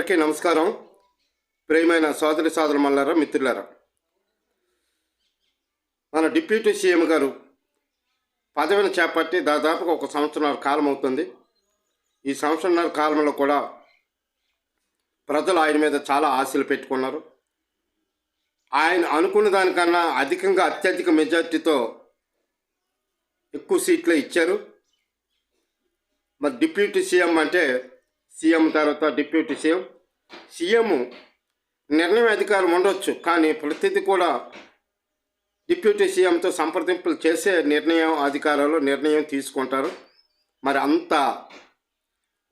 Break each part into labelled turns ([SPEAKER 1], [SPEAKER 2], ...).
[SPEAKER 1] అందరికీ నమస్కారం. ప్రేమైన సోదరి సోదరు మల్లారా మిత్రులారా. మన డిప్యూటీ సీఎం గారు పదవిని చేపట్టి దాదాపుగా ఒక సంవత్సరాల కాలం అవుతుంది. ఈ సంవత్సరాల కాలంలో కూడా ప్రజలు ఆయన మీద చాలా ఆశలు పెట్టుకున్నారు. ఆయన అనుకున్న దానికన్నా అధికంగా అత్యధిక మెజార్టీతో ఎక్కువ సీట్లు ఇచ్చారు. మరి డిప్యూటీ సీఎం అంటే సీఎం తర్వాత డిప్యూటీ సీఎం. సీఎం నిర్ణయం అధికారం ఉండొచ్చు కానీ ప్రతిదీ కూడా డిప్యూటీ సీఎంతో సంప్రదింపులు చేసే నిర్ణయం అధికారాలు నిర్ణయం తీసుకుంటారు. మరి అంత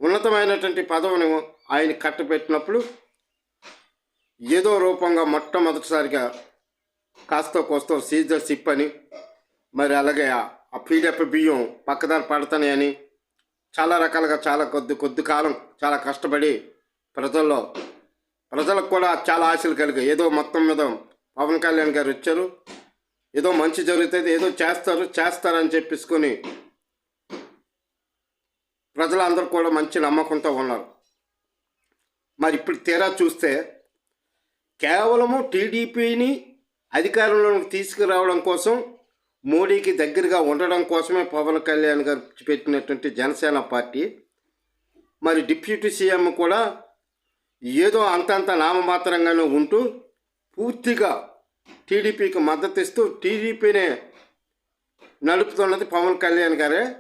[SPEAKER 1] ఉన్నతమైనటువంటి పదవిని ఆయన కట్టబెట్టినప్పుడు ఏదో రూపంగా మొట్టమొదటిసారిగా కాస్త కోస్తో సీజర్ సిప్ అని మరి అలాగే ఆ పీడిఎఫ్ బియ్యం పక్కదారి పడతాయని చాలా రకాలుగా చాలా కొద్ది కొద్ది కాలం చాలా కష్టపడి ప్రజల్లో ప్రజలకు కూడా చాలా ఆశలు కలిగాయి. ఏదో మొత్తం మీద పవన్ కళ్యాణ్ గారు వచ్చారు. ఏదో మంచి జరుగుతుంది ఏదో చేస్తారు చేస్తారని చెప్పేసుకొని ప్రజలందరూ కూడా మంచి నమ్మకంతో ఉన్నారు. మరి ఇప్పుడు తీరా చూస్తే కేవలము టీడీపీని అధికారంలోకి తీసుకురావడం కోసం మోడీకి దగ్గరగా ఉండడం కోసమే పవన్ కళ్యాణ్ గారు పెట్టినటువంటి జనసేన పార్టీ. మరి డిప్యూటీ సీఎం కూడా ఏదో అంతంత నామమాత్రంగానే ఉంటూ పూర్తిగా టీడీపీకి మద్దతు ఇస్తూ టీడీపీనే నడుపుతున్నది పవన్ కళ్యాణ్ గారే.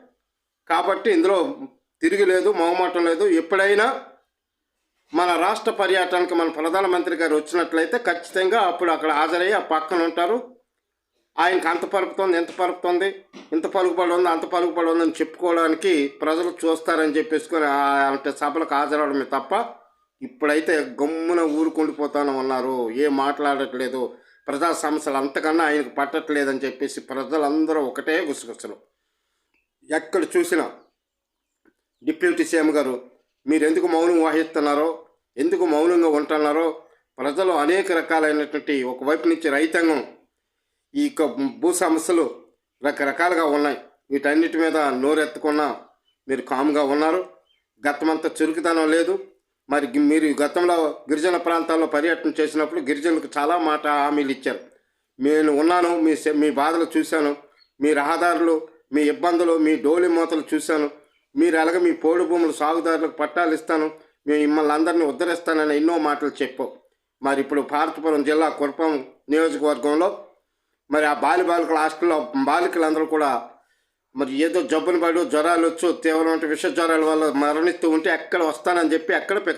[SPEAKER 1] కాబట్టి ఇందులో తిరిగిలేదు మొహమాటం లేదు. ఎప్పుడైనా మన రాష్ట్ర పర్యటనకు మన ప్రధానమంత్రి గారు వచ్చినట్లయితే ఖచ్చితంగా అప్పుడు అక్కడ హాజరయ్యి ఆ పక్కన ఉంటారు. ఆయనకి అంత పలుకుతుంది ఎంత పలుకుతుంది ఇంత పలుకుబడి ఉంది అంత పలుకుబడి ఉందని చెప్పుకోవడానికి ప్రజలు చూస్తారని చెప్పేసుకొని అలాంటి అంటే సభలకు హాజరవడమే తప్ప ఇప్పుడైతే గమ్మున ఊరుకుండిపోతాను ఉన్నారు. ఏం మాట్లాడట్లేదు. ప్రజా సమస్యలు అంతకన్నా ఆయనకు పట్టట్లేదని చెప్పేసి ప్రజలందరూ ఒకటే గుసగుసలు. ఎక్కడ చూసినా డిప్యూటీ సీఎం గారు మీరు ఎందుకు మౌనం వహిస్తున్నారో ఎందుకు మౌనంగా ఉంటున్నారో ప్రజలు అనేక రకాలైనటువంటి ఒకవైపు నుంచి రైతాంగం ఈ యొక్క భూ సమస్యలు రకరకాలుగా ఉన్నాయి. వీటన్నిటి మీద నోరెత్తకుండా మీరు కామ్గా ఉన్నారు. గతమంత చురుకుతనం లేదు. మరి మీరు గతంలో గిరిజన ప్రాంతాల్లో పర్యటన చేసినప్పుడు గిరిజనులకు చాలా మాట హామీలు ఇచ్చారు. నేను ఉన్నాను మీ మీ బాధలు చూశాను మీ రహదారులు మీ ఇబ్బందులు మీ డోలి మూతలు చూశాను. మీరు అలాగే మీ పోడు భూములు సాగుదారులకు పట్టాలు ఇస్తాను మేము మిమ్మల్ని అందరినీ ఉద్ధరిస్తానని ఎన్నో మాటలు చెప్పావు. మరి ఇప్పుడు భారతపురం జిల్లా కురపం నియోజకవర్గంలో మరి ఆ బాలి బాలికల హాస్టల్లో బాలికలందరూ కూడా మరి ఏదో జబ్బును పడు జ్వరాలు వచ్చు తీవ్రమైన విష జ్వరాల వల్ల మరణిస్తూ ఉంటే ఎక్కడ వస్తానని చెప్పి ఎక్కడ